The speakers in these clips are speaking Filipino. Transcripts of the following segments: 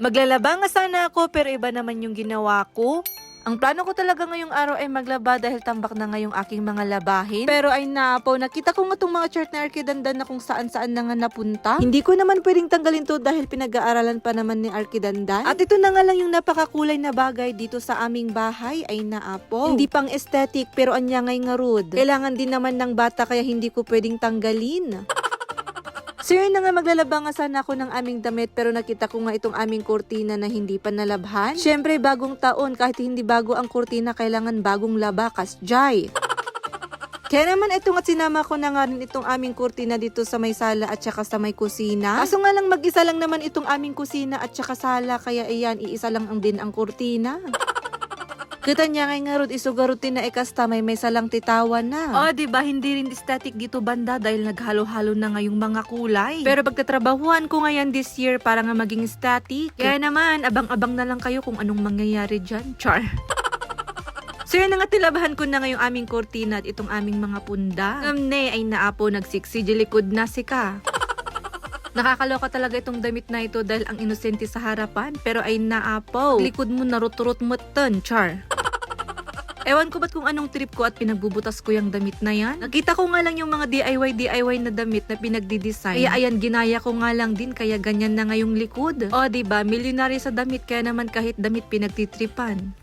Maglalaba nga sana ako pero iba naman yung ginawa ko. Ang plano ko talaga ngayong araw ay maglaba dahil tambak na ngayong aking mga labahin. Pero ay naapaw, nakita ko nga tong mga chart na Arkidandan na kung saan saan na nga napunta. Hindi ko naman pwedeng tanggalin to dahil pinag-aaralan pa naman ni Arkidandan. At ito na nga lang yung napakakulay na bagay dito sa aming bahay ay naapaw. Hindi pang aesthetic pero anya ngay nga rude. Kailangan din naman ng bata kaya hindi ko pwedeng tanggalin. So yun na nga maglalaba nga sana ako ng aming damit pero nakita ko nga itong aming kurtina na hindi pa nalabhan. Syempre bagong taon kahit hindi bago ang kurtina kailangan bagong laba kasjay. Kaya naman ito nga sinama ko na nga rin itong aming kurtina dito sa may sala at saka sa may kusina. Kaso nga lang mag-isa lang naman itong aming kusina at saka sala kaya iyan iisa lang ang din ang kurtina. Kita niya ngay nga rod isugarutin na ikasta may may salang titawan na. Oh, di ba hindi rin aesthetic dito banda dahil naghalo-halo na ngayong mga kulay. Pero pagtatrabahuan ko ngayon this year para nga maging static. Kaya naman, abang-abang na lang kayo kung anong mangyayari dyan. Char. So yun na nga tilabahan ko na ngayong aming kortina at itong aming mga punda. Amne ay naapo nagsiksi likod na si ka. Nakakaloka talaga itong damit na ito dahil ang inosente sa harapan pero ay naapaw. Likod mo narut-rut mo ton, char. Ewan ko ba't kung anong trip ko at pinagbubutas ko yung damit na yan. Nakita ko nga lang yung mga DIY DIY na damit na pinagdi-design. Kaya ayan, ginaya ko nga lang din kaya ganyan na ngayong likod. O, ba Milyonary sa damit kaya naman kahit damit pinagtitripan.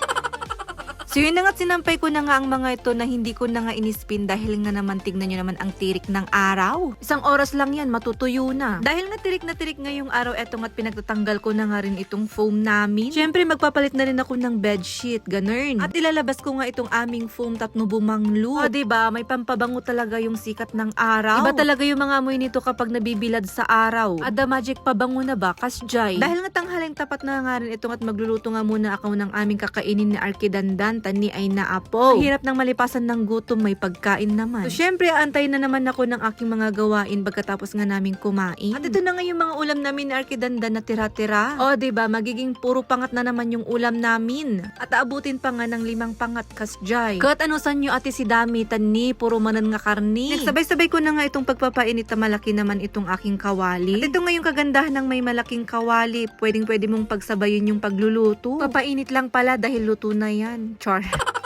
So yun na nga sinampay ko na nga ang mga ito na hindi ko na nga inispin dahil nga naman tignan nyo naman ang tirik ng araw. Isang oras lang yan, matutuyo na. Dahil nga tirik na tirik ngayong araw eto nga't pinagtatanggal ko na nga rin itong foam namin. Siyempre magpapalit na rin ako ng bedsheet, ganun. At ilalabas ko nga itong aming foam tatno bumanglo. O diba, may pampabango talaga yung sikat ng araw. Iba talaga yung mga amoy nito kapag nabibilad sa araw. At the magic pabango na ba, kasjay? Dahil nga tanghaling tapat na nga rin itong at magluluto nga muna ako ng aming kakainin ni Arkidandan tani ay naapo. Mahirap nang malipasan ng gutom, may pagkain naman. So, syempre, antay na naman ako ng aking mga gawain pagkatapos nga namin kumain. At ito na nga yung mga ulam namin ni Arkidandan na tira-tira. O, di ba magiging puro pangat na naman yung ulam namin. At aabutin pa nga ng limang pangat kasjay. Kat ano sa nyo ate si Dami, tani, puro manan nga karni. Nagsabay-sabay ko na nga itong pagpapainit na malaki naman itong aking kawali. At ito nga yung kagandahan ng may malaking kawali. Pwedeng pwede mong pagsabayin yung pagluluto. Papainit lang pala dahil luto na yan. Char. sorry.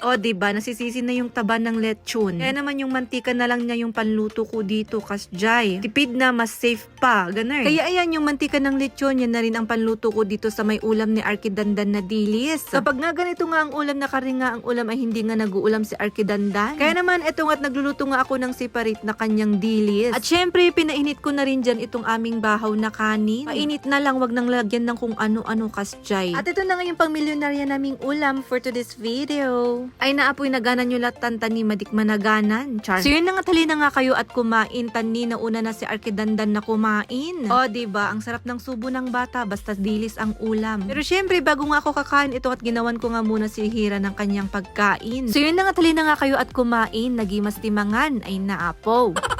O, ba Nasisisi na yung taba ng lechon. Kaya naman yung mantika na lang niya yung panluto ko dito, kasjay. Tipid na, mas safe pa. Ganun. Kaya ayan, yung mantika ng lechon, yan na rin ang panluto ko dito sa may ulam ni Arkidandan na dilis. Kapag nga ganito nga ang ulam na kari nga ang ulam ay hindi nga nag-uulam si Arkidandan. Kaya naman, eto nga't nagluluto nga ako ng separate na kanyang dilis. At syempre, pinainit ko na rin dyan itong aming bahaw na kanin. Painit na lang, wag nang lagyan ng kung ano-ano kasjay. At ito na nga yung pang milyonarya naming ulam for today's video. Ay naapoy naganan nyo latan tani madikmanaganan. Char. So yun na nga tali na nga kayo at kumain. Tani na una na si Arkidandan na kumain. O, di ba Ang sarap ng subo ng bata basta dilis ang ulam. Pero syempre, bago nga ako kakain ito at ginawan ko nga muna si Hira ng kanyang pagkain. So yun na nga tali na nga kayo at kumain. Nagimas timangan ay naapo.